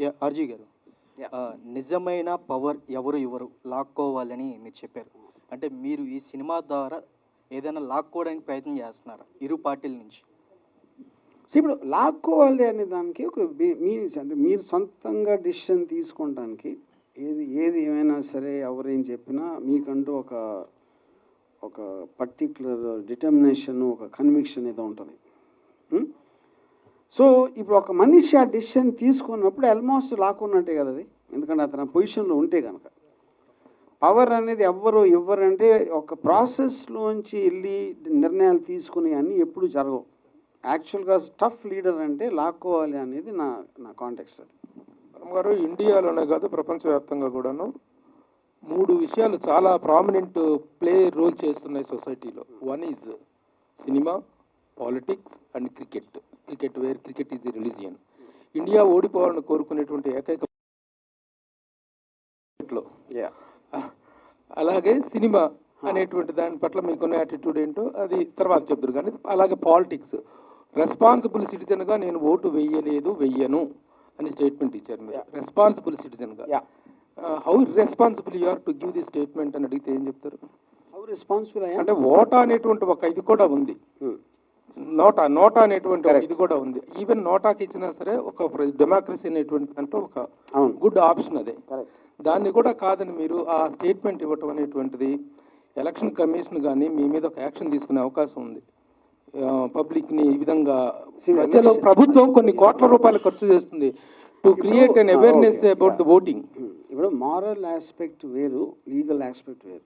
Yeah, RG గారు. నిజమైన power ఎవరు ఎవరు లాక్కోవాలని మీరు చెప్పారు. అంటే మీరు ఈ సినిమా ద్వారా ఏదైనా లాక్కోవడానికి ప్రయత్నం చేస్తున్నారా ఇరు పార్టీల నుంచి? ఇప్పుడు లాక్కోవాలి అనే దానికి ఒక మీనింగ్స్ అంటే మీరు సొంతంగా డిసిషన్ తీసుకోవడానికి ఏది ఏది ఏమైనా సరే ఎవరేం చెప్పినా మీకంటూ ఒక ఒక పర్టిక్యులర్ డిటర్మినేషన్ ఒక కన్విక్షన్ ఏదో ఉంటుంది? సో ఇప్పుడు ఒక మనిషి ఆ డిసిషన్ తీసుకున్నప్పుడు ఆల్మోస్ట్ లాక్కున్నట్టే కదా అది. ఎందుకంటే అతను పొజిషన్లో ఉంటే కనుక పవర్ అనేది ఎవ్వరు ఇవ్వరంటే ఒక ప్రాసెస్లోంచి వెళ్ళి నిర్ణయాలు తీసుకునే అన్నీ ఎప్పుడు జరగవు. యాక్చువల్గా టఫ్ లీడర్ అంటే లాక్కోవాలి అనేది నా నా కాంటెక్స్ట్ అది. గారు ఇండియాలోనే కాదు ప్రపంచవ్యాప్తంగా కూడాను మూడు విషయాలు చాలా ప్రామినెంట్ ప్లే రోల్ చేస్తున్నాయి సొసైటీలో one is cinema politics and cricket. Cricket where cricket is the religion. India ఓడిపోవాలని కోరుకునేటువంటి ఏకైక అలాగే సినిమా అనేటువంటి దాని పట్ల మీకున్న యాటిట్యూడ్ ఏంటో అది తర్వాత చెప్తారు కానీ అలాగే పాలిటిక్స్. రెస్పాన్సిబుల్ సిటిజన్గా నేను ఓటు వెయ్యలేదు వెయ్యను అని స్టేట్మెంట్ ఇచ్చారు మీరు. Responsible సిటిజన్గా. How responsible you are to give the statement అని అడిగితే ఏం చెప్తారు? హౌ రెస్పాన్సిబుల్ అంటే ఓటా అనేటువంటి ఒక ఇది కూడా ఉంది. నోటా నోటా అనేటువంటి ఇది కూడా ఉంది. ఈవెన్ నోటాకి ఇచ్చినా సరే ఒక డెమోక్రసీ అనేటువంటి అంటే ఒక గుడ్ ఆప్షన్ అదే. దాన్ని కూడా కాదని మీరు ఆ స్టేట్మెంట్ ఇవ్వటం అనేటువంటిది ఎలక్షన్ కమిషన్ కానీ మీ మీద ఒక యాక్షన్ తీసుకునే అవకాశం ఉంది. పబ్లిక్ని ఈ విధంగా ప్రజలు ప్రభుత్వం కొన్ని కోట్ల రూపాయలు ఖర్చు చేస్తుంది. To create an awareness about the. Voting ఇప్పుడు మారల్ ఆస్పెక్ట్ వేరు లీగల్ ఆస్పెక్ట్ వేరు.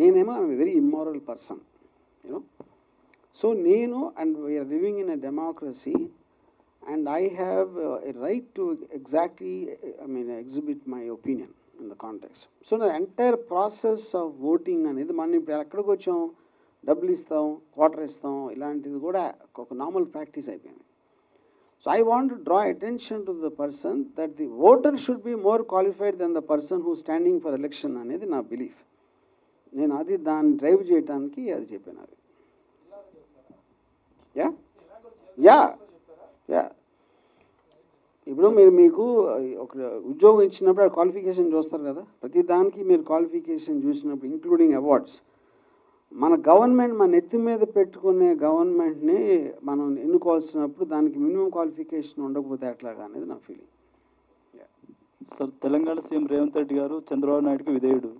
నేనేమో I'm very immoral person you know so నేను and we're living in a democracy and I have a right to exactly I mean exhibit my opinion in the context so the entire process of voting అనేది మనం ఇప్పుడు ఎక్కడికి వచ్చాం? డబ్బులు ఇస్తాం quarter ఇస్తాం ఇలాంటిది కూడా ఒక నార్మల్ ప్రాక్టీస్ అయిపోయింది. So I want draw draw to the person that the the should be more qualified qualified than the person who's standing for అనేది నా బిలీఫ్ నేను అది దాన్ని డ్రైవ్ చేయడానికి అది చెప్పాను అది యా? యా. యా. ఇప్పుడు మీరు మీకు ఒక ఉద్యోగం ఇచ్చినప్పుడు ఆ క్వాలిఫికేషన్ చూస్తారు కదా? ప్రతి దానికి మీరు క్వాలిఫికేషన్ చూసినప్పుడు ఇంక్లూడింగ్ అవార్డ్స్ మన గవర్నమెంట్ మన ఎత్తి మీద పెట్టుకునే గవర్నమెంట్ని మనం ఎన్నుకోవాల్సినప్పుడు దానికి మినిమం క్వాలిఫికేషన్ ఉండకపోతే ఎట్లాగా అనేది నా feeling sir Telangana CM Revanth Reddy garu Chandrababu నాయుడుకి విధేయుడు.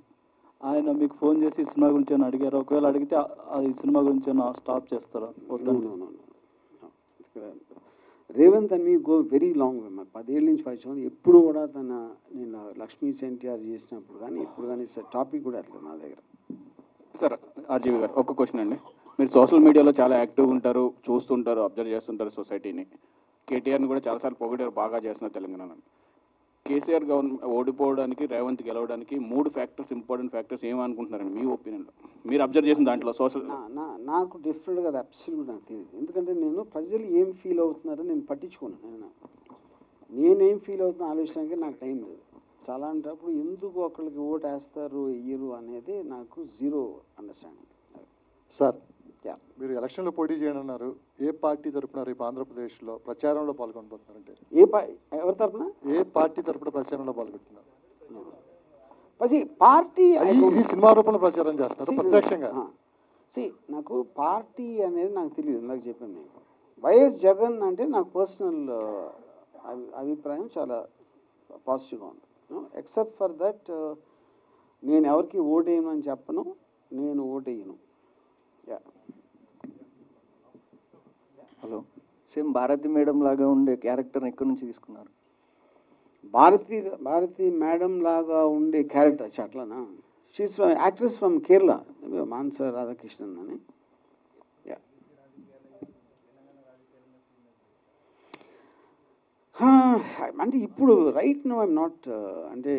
ఆయన మీకు ఫోన్ చేసి ఈ సినిమా గురించి ఏమైనా అడిగారు? ఒకవేళ అడిగితే ఆ- ఈ సినిమా గురించి ఏమైనా స్టాప్ చేస్తారా? వద్దని రేవంత్ అని గో వెరీ లాంగ్. వే పదేళ్ళ నుంచి పది సంవత్సరాలు ఎప్పుడు కూడా తన నేను లక్ష్మీ ఎన్టీఆర్ చేసినప్పుడు కానీ ఇప్పుడు కానీ టాపిక్ కూడా అట్లా నా దగ్గర. సార్ ఆర్జీవి గారు ఒక్క క్వశ్చన్ అండి. మీరు సోషల్ మీడియాలో చాలా యాక్టివ్ ఉంటారు చూస్తుంటారు అబ్జర్వ్ చేస్తుంటారు సొసైటీని. కేటీఆర్ని కూడా చాలాసార్లు పొగిడారు బాగా చేస్తున్నారు తెలంగాణలో. కేసీఆర్ గవర్నమెంట్ ఓడిపోవడానికి రేవంత్ గెలవడానికి మూడు ఫ్యాక్టర్స్ ఇంపార్టెంట్ ఫ్యాక్టర్స్ ఏమనుకుంటున్నారండి మీ ఒపీనియన్లో? మీరు అబ్జర్వ్ చేసిన దాంట్లో సోషల్ నా- నా- నాకు డిఫరెంట్గా అది అబ్సల్యూట్ నాకు తెలియదు ఎందుకంటే నేను ప్రజలు ఏం ఫీల్ అవుతున్నారో నేను పట్టించుకోను. నేను నేనేం ఫీల్ అవుతున్నా ఆలోచనకి నాకు టైం లేదు. చాలా అంటప్పుడు ఎందుకు ఒకళ్ళకి ఓటు వేస్తారు ఇయ్యరు అనేది నాకు జీరో అండర్స్టాండింగ్ సార్ మీరు ఎలక్షన్లో పోటీ చేయనున్నారు ఏ పార్టీ తరపున రేపు ఆంధ్రప్రదేశ్లో ప్రచారంలో పాల్గొనబోతున్నారంటే? ఏ పా ఎవరి తరపున? ఏ పార్టీ తరపున ప్రచారంలో పాల్గొంటున్నారు? పార్టీ సినిమా రూపంలో ప్రచారం చేస్తున్నారు ప్రత్యక్షంగా. సి నాకు పార్టీ అనేది నాకు తెలియదు ఇందాక చెప్పాను నేను. వైఎస్ జగన్ అంటే నాకు పర్సనల్ అభిప్రాయం చాలా పాజిటివ్గా ఉంది. ఎక్సెప్ట్ ఫర్ దట్ నేను ఎవరికి ఓటేయమని చెప్పను నేను ఓటేయను. హలో. సేమ్ భారతి మేడం లాగా ఉండే క్యారెక్టర్ని ఎక్కడి నుంచి తీసుకున్నారు? భారతి భారతి మేడం లాగా ఉండే క్యారెక్టర్ అట్లానా? She's from actress from Kerala మాన్సర్ Radhakrishnan అని యా అంటే ఇప్పుడు రైట్ నో ఐమ్ నాట్ అంటే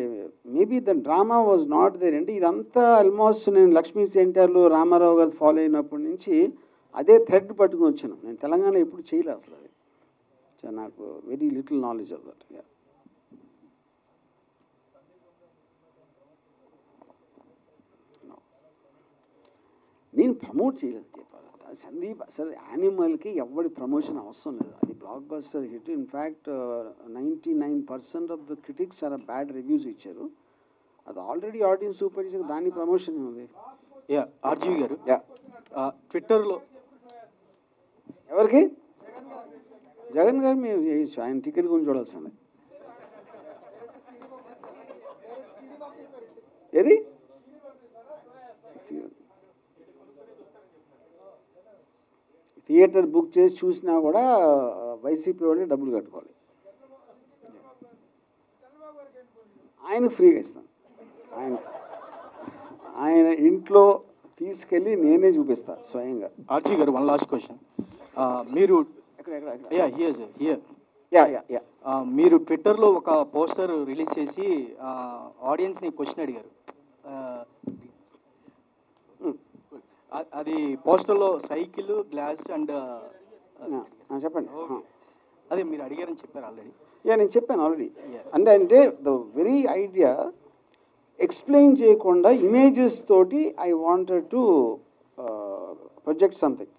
maybe the drama was not there అంటే ఇదంతా ఆల్మోస్ట్ నేను లక్ష్మీ సెంటర్లో రామారావు గారు ఫాలో అయినప్పటి నుంచి అదే థ్రెడ్ పట్టుకుని వచ్చాను. నేను తెలంగాణ ఎప్పుడు చేయలేదు అసలు అది. నాకు very little knowledge of that నేను ప్రమోట్ చేయలేదు. సందీప్ అసలు యానిమల్కి ఎవరి ప్రమోషన్ అవసరం లేదు. అది blockbuster hit. In fact ninety nine percent of the critics చాలా బ్యాడ్ రివ్యూస్ ఇచ్చారు. అది ఆల్రెడీ ఆడియన్స్ సూపర్ చేసి దాని ప్రమోషన్ ఉంది యా ఆర్జీవి గారు. యా ట్విట్టర్లో ఎవరికి? జగన్ గారు మీరు చేయొచ్చు ఆయన టికెట్ గురించి చూడాల్సిందే. ఏది? థియేటర్ బుక్ చేసి చూసినా కూడా వైసీపీ వాళ్ళే డబ్బులు కట్టుకోవాలి. ఆయన ఫ్రీగా ఇస్తాను ఆయన ఆయన ఇంట్లో తీసుకెళ్ళి నేనే చూపిస్తా స్వయంగా. RGV garu one last question మీరు yeah here here yeah yeah yeah మీరు ట్విట్టర్లో ఒక పోస్టర్ రిలీజ్ చేసి ఆడియన్స్ని క్వశ్చన్ అడిగారు. అది పోస్టర్లో సైకిల్ గ్లాస్ అండ్ చెప్పండి. అదే మీరు అడిగారని చెప్పారు ఆల్రెడీ. యా నేను చెప్పాను ఆల్రెడీ. అంటే అంటే ద వెరీ ఐడియా ఎక్స్ప్లెయిన్ చేయకుండా ఇమేజెస్ తోటి I wanted to project something.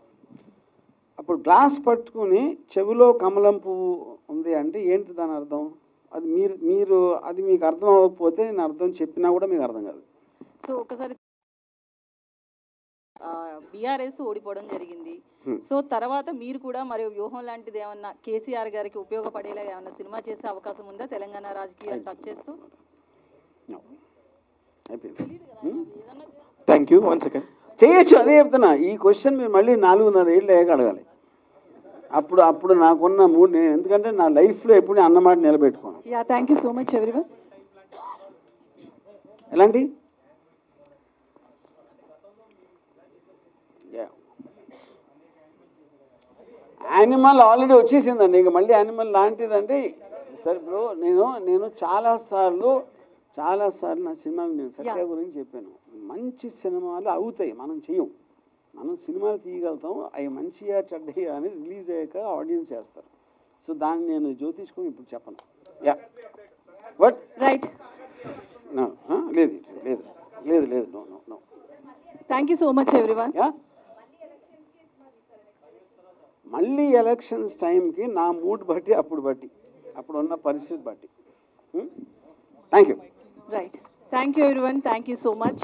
అప్పుడు గ్లాస్ పట్టుకుని చెవిలో కమలం పువ్వు ఉంది అంటే ఏంటి దాని అర్థం? అది మీరు మీరు అది మీకు అర్థం అవ్వకపోతే నేను అర్థం చెప్పినా కూడా మీకు అర్థం కాదు. సో ఒకసారి బీఆర్ఎస్ ఓడిపోవడం జరిగింది. సో తర్వాత మీరు కూడా మరి వ్యూహం లాంటిది ఏమన్నా కేసీఆర్ గారికి ఉపయోగపడేలా ఏమన్నా సినిమా చేసే అవకాశం ఉందా? తెలంగాణ రాజకీయాలు టచ్ చేస్తూ? థ్యాంక్ యూ వన్ సెకండ్ చేయొచ్చు. అదే చెప్తున్నా. ఈ క్వశ్చన్ మీరు మళ్ళీ నాలుగున్నర ఏళ్ళు అయ్యాక అడగాలి. అప్పుడు అప్పుడు నాకున్న మూడు నేను ఎందుకంటే నా లైఫ్లో ఎప్పుడు నేను అన్నమాట నిలబెట్టుకోను. Yeah, thank you so much, everyone. ఎలాంటి? యానిమల్ ఆల్రెడీ వచ్చేసిందండి. ఇక మళ్ళీ యానిమల్ లాంటిదంటే సరే బ్రో నేను నేను చాలాసార్లు చాలాసార్లు నా సినిమా నేను సత్య. గురించి చెప్పాను. మంచి సినిమాలు అవుతాయి. మనం చెయ్యం. మనం సినిమాలు తీయగలుగుతాం. అవి మంచిగా చెడ్డయ్యా అనేది రిలీజ్ అయ్యాక ఆడియన్స్ చేస్తారు. సో దాన్ని నేను జ్యోతిష్కొని ఇప్పుడు చెప్పను. Yeah but huh? లేదు లేదు లేదు. లేదు no no no Thank you so much, everyone. Yeah మళ్ళీ ఎలక్షన్స్ టైంకి నా మూడ్ బట్టి అప్పుడు బట్టి అప్పుడు ఉన్న పరిస్థితి బట్టి. Thank you right thank you you, everyone. Thank you so much